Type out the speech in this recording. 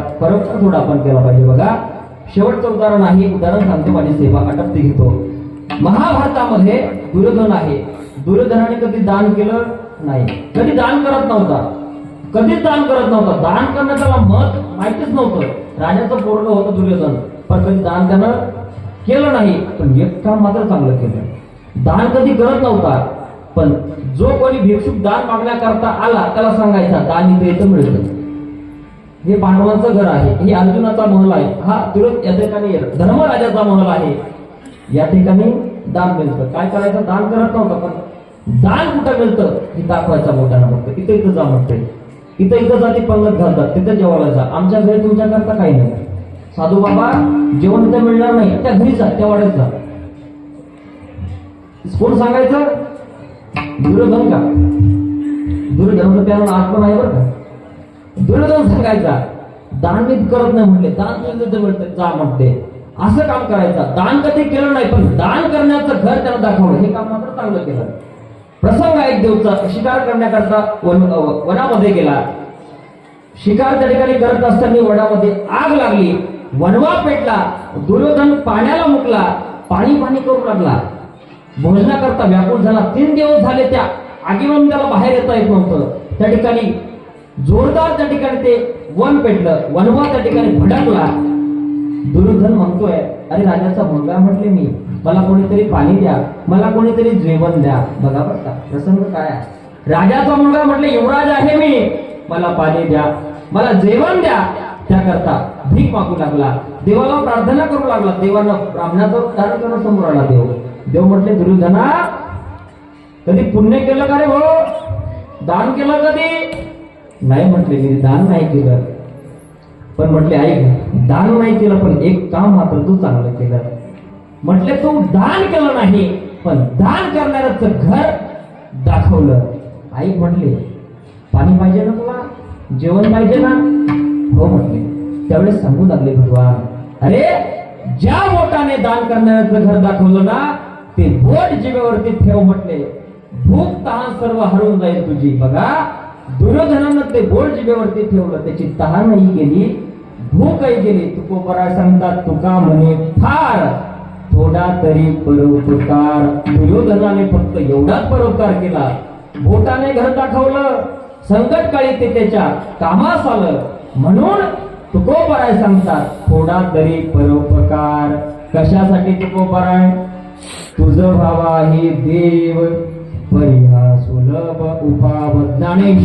परोपकार थोडा आपण केला पाहिजे. बघा शेवटचं उदाहरण आहे उदाहरण सांगतो माझी सेवा आटपते घेतो. महाभारतामध्ये दुर्योधन आहे. दुर्योधनाने कधी दान केलं? नाही. कधी दान करत नव्हता? कधीच दान करत नव्हता? दान करणं त्याला मत माहितीच नव्हतं. राजाचं पोरग होतं दुर्योधन. पण कधी दान त्यानं केलं नाही. पण एक काम मात्र चांगलं केलं. दान कधी करत नव्हता. पण जो कोणी भिक्षुक दान मागण्याकरता आला त्याला सांगायचा दान इथे इथं मिळतं. हे पांडवांचं घर आहे. हे अर्जुनाचा महल आहे. हा तुरंत या ठिकाणी धर्मराजाचा महल आहे. या ठिकाणी दान मिळतं. काय करायचं? दान करत नव्हतं पण दान कुठं मिळतं? हे दाखवायचा मोठ्यानं फक्त इथं इथं जा म्हणते इथं इथं जाती पंगत घालतात. तिथं जेवायला जा. आमच्या घरी तुमच्या करता काही नाही. साधू बाबा जेवण इथं मिळणार नाही. त्या घरी जा त्या वाड्यात जा. कोण सांगायचं? दुर्योधन का? दुर्योधनाचं त्याला नाव पण आहे बरं का? दुर्योधन सांगायचा दान नीट करत नाही म्हणले दान मिळतं मिळतं जा म्हणते. असं काम करायचं. दान कधी केलं नाही पण दान करण्याचं घर त्यांना दाखवलं. हे काम मात्र चांगलं केलं. प्रसंग एक देवचा शिकार करण्याकरता वन वनामध्ये गेला. शिकार त्या ठिकाणी करत असताना वडामध्ये आग लागली. वनवा पेटला. दुर्योधन पाण्याला मुकला. पाणी पाणी करू लागला. भोजनाकरता व्याकुळ झाला. तीन दिवस झाले त्या आगीवरून त्याला बाहेर येता येत नव्हतं. त्या ठिकाणी जोरदार त्या ठिकाणी ते वन पेटलं. वनवा त्या ठिकाणी भडकला. दुर्योधन म्हणतोय अरे राजाचा मुलगा म्हटले मी मला कोणीतरी पाणी द्या मला कोणीतरी जेवण द्या. बघा बरं का प्रसंग काय आहे? राजाचा मुलगा म्हटले युवराज आहे मी मला पाणी द्या मला जेवण द्या. त्याकरता भीक मागू लागला. देवाला प्रार्थना करू लागला. देवानं ब्राह्मणाचं धारण करणं समोर आला देव. देव म्हटले दुर्योधना कधी पुण्य केलं का रे भाऊ दान केलं कधी? नाही म्हटले मी दान नाही केलं. पण म्हटले ऐक दान नाही केलं पण एक काम मात्र तू चांगलं केलं. म्हटले तू दान केलं नाही पण दान करणाऱ्याचं घर दाखवलं. ऐक म्हटले पाणी पाहिजे ना तुला? जेवण पाहिजे ना? हो म्हटले. त्यावेळेस सांगू लागले भगवान अरे ज्या बोटाने दान करणाऱ्याचं घर दाखवलं ना ते बोट जिभेवरती ठेव म्हटले. भूक तहान सर्व हरवून जाईल तुझी बघा. दुर्योधनानं ते बोल जिभेवरती ठेवलं त्याची तहानही गेली. भूकही गेली. तुकोपरा सांगतात तुका म्हणे फार. थोडा तरी परोपकार. दुर्योधनाने फक्त एवढाच परोपकार केला. बोटाने घर दाखवलं. संकट काळी ते त्याच्या कामास आलं. म्हणून तुकोपराय सांगतात थोडा तरी परोपकार. कशासाठी तुकोपराय तुझ भावा हे देव. परिहा सुलभ उपाव ज्ञानेश.